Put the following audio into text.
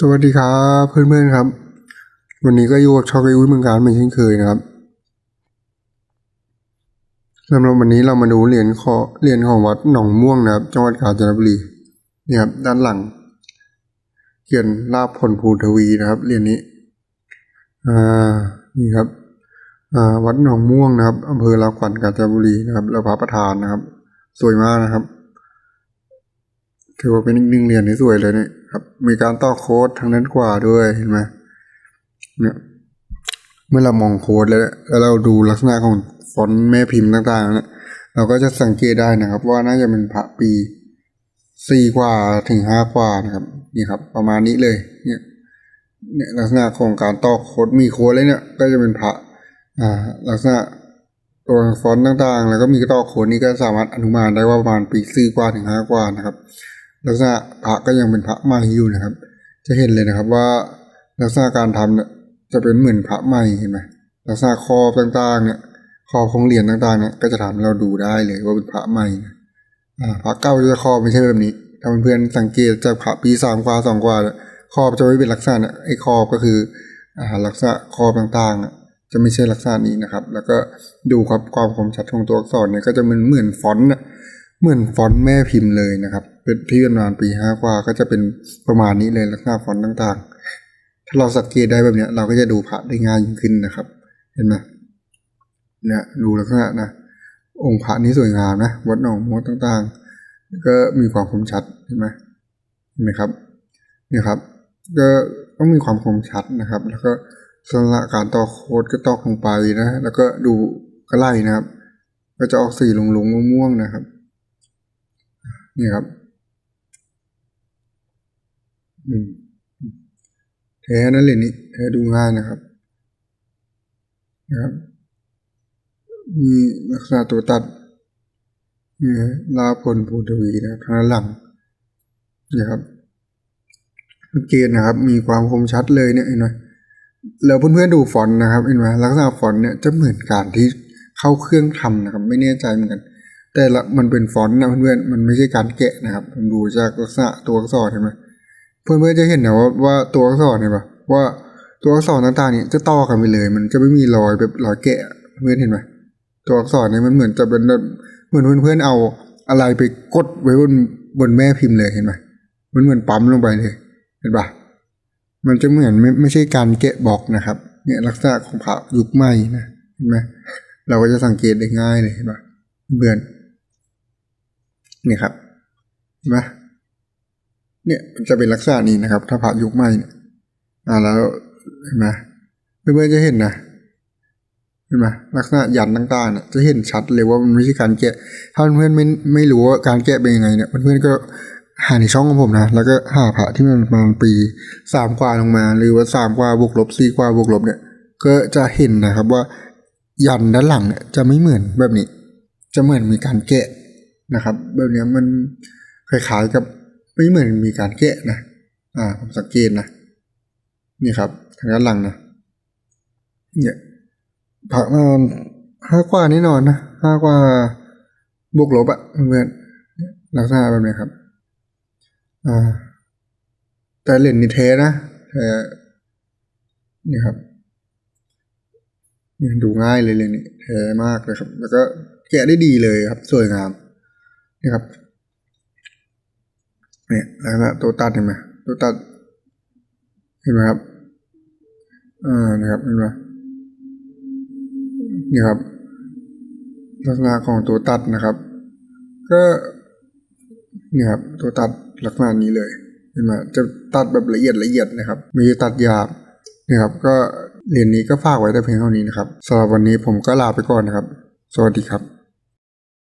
สวัสดีครับเพื่อนๆครับ วันนี้ก็อยู่กับช่องไออุ้ยเมืองการเหมือนเช่นเคยนะครับสำหรับวันนี้เรามาดูเหรียญขอเหรียญของวัดหนองม่วงนะครับ จังหวัดกาญจนบุรีนี่ครับด้านหลังเขียนลาบผลภูทวีนะครับเหรียญนี้อ่านี่ครับอ่าวัดหนองม่วงนะครับอำเภอลาวขวัญกาญจนบุรีนะครับแล้วพระประธานนะครับ สวยมากนะครับถือว่าเป็นอีกหนึ่งเหรียญที่สวยเลยเนี่ย ครับ มีการต่อโค้ดทางด้นขวาด้วยเห็นไหมเนี่ยเมื่อเรามองโค้ดแล้วแล้วเราดูลักษณะของฟอนต์แม่พิมพ์ต่างๆเนี่ยเราก็จะสังเกตได้นะครับ ว่าน่าจะเป็นพระปีสี่กว่าถึงห้ากว่านะครับ นี่ครับ ประมาณนี้เลย เนี่ยเนี่ยลักษณะของการต่อโค้ดมีโค้ดเลยเนี่ย ก็จะเป็นพระอ่าลักษณะตัวฟอนต์ต่างๆ แล้วก็มีต่อโค้ดนี้ก็สามารถอนุมานได้ว่าประมาณปีสี่กว่าถึงห้ากว่านะครับ ลักษณะพระก็ยังเป็นพระใหม่อยู่นะครับ จะเห็นเลยนะครับว่าลักษณะการทำเนี่ยจะเป็นเหมือนพระใหม่เห็นไหมลักษณะคอต่างๆเนี่ยคอของเหรียญต่างๆเนี่ยก็จะทำให้เราดูได้เลยว่าเป็นพระใหม่นะพระเก่าจะคอไม่ใช่แบบนี้ถ้าเพื่อนๆสังเกตจากพระปีสามกว่าสองกว่าคอจะไม่เป็นลักษณะนี่ยไอ้คอก็คืออลักษณะคอต่างๆจะไม่ใช่ลักษณะนี้นะครับ แล้วก็ดูครับความคมชัดของตัวอักษรเนี่ยก็จะเหมือนเหมือนฟอนต์ เหมือนฟอนต์แม่พิมพ์เลยนะครับ เป็นที่ประมาณปีห้ากว่าก็จะเป็นประมาณนี้เลยลักษณะฟอนต์ต่างๆ ถ้าเราสังเกตได้แบบเนี้ย เราก็จะดูพระได้ง่ายยิ่งขึ้นนะครับ เห็นไหมเนี่ยดูลักษณะนะองค์พระนี้สวยงามนะวัดหนองมดต่างๆ ก็มีความคมชัดเห็นไหมเห็นไหมครับเนี่ยครับ ก็ต้องมีความคมชัดนะครับ แล้วก็สระการต่อโคดก็ตอกลงไปนะ แล้วก็ดูกระไล่นะครับ ก็จะออกสีลงๆม่วงๆนะครับ นี่ครับอืมแท้นั่นเลยนี่แท้ดูง่ายนะครับนะครับ มีลักษณะตัวตัดนี่ลาพลภูทวีนะครับทางหลังนี่ครับสังเกตนะครับ มีความคมชัดเลยเนี่ยเห็นไหมแล้วเพื่อนๆดูฟอนต์นะครับเห็นไหมลักษณะฟอนต์เนี่ยจะเหมือนการที่เข้าเครื่องทำนะครับ ไม่แน่ใจเหมือนกัน แต่ละมันเป็นฟอนต์นะเพื่อนๆมันไม่ใช่การแกะนะครับผมดูจากลักษณะตัวอักษรเห็นไหมเพื่อนๆจะเห็นนะว่าว่าตัวอักษรเห็นปะว่าตัวอักษรต่างๆเนี่ยจะต่อกันไปเลย มันจะไม่มีรอยแบบรอยแกะเพื่อนเห็นไหมตัวอักษรเนี่ยมันเหมือนจะเป็นเหมือนเพื่อนๆเอาอะไรไปกดไว้บนบนแม่พิมพ์เลยเห็นไหมมันเหมือนปั๊มลงไปเลยเห็นปะมันจะเหมือนไม่ไม่ใช่การแกะบล็อกนะครับ เนี่ยลักษณะของพระยุคใหม่นะเห็นไหมเราก็จะสังเกตได้ง่ายเลยเห็นปะเพื่อน เนี่ยครับเห็นไหมเนี่ยจะเป็นลักษณะนี้นะครับ ถ้าพระยุคใหม่เนี่ยอ่าแล้วเห็นไหมเพื่อนๆจะเห็นนะเห็นไหมลักษณะยันต่างๆเนี่ยจะเห็นชัดเลยว่ามันไม่ใช่การแกะ ถ้าเพื่อนไม่ไม่รู้ว่าการแกะเป็นยังไงเนี่ยเพื่อนๆก็หาในช่องของผมนะ แล้วก็หาพระที่มันประมาณปีสามกว่าลงมา หรือว่าสามกว่าบวกลบสี่กว่าบวกลบเนี่ย ก็จะเห็นนะครับว่ายันด้านหลังเนี่ยจะไม่เหมือนแบบนี้ จะเหมือนมีการแกะ นะครับ แบบนี้มันคล้ายๆกับไม่เหมือนมีการแกะนะ อ่าผมสังเกตนะ นี่ครับ ทางด้านหลังนะ เนี่ยผักมันห้ากว่าแน่นอนนะห้ากว่าบวกลบอะเพื่อนลักษณะแบบนี้ครับ อ่า แต่เหรียญนี่เทนะแต่นี่ครับนี่ดูง่ายเลยเลยนี่เทมากเลยครับ แล้วก็แกะได้ดีเลยครับ สวยงาม นี่ครับเนี่ยแล้วก็ตัวตัดเห็นไหมตัวตัดเห็นไหมครับอ่านะครับเห็นไหมนี่ครับ ลักษณะของตัวตัดนะครับ ก็นี่ครับตัวตัดลักษณะนี้เลยเห็นไหมจะตัดแบบละเอียดละเอียดนะครับ ไม่ใช่ตัดหยาบนี่ครับ ก็เรียนนี้ก็ฝากไว้แต่เพียงเท่านี้นะครับสำหรับวันนี้ผมก็ลาไปก่อนนะครับ สวัสดีครับ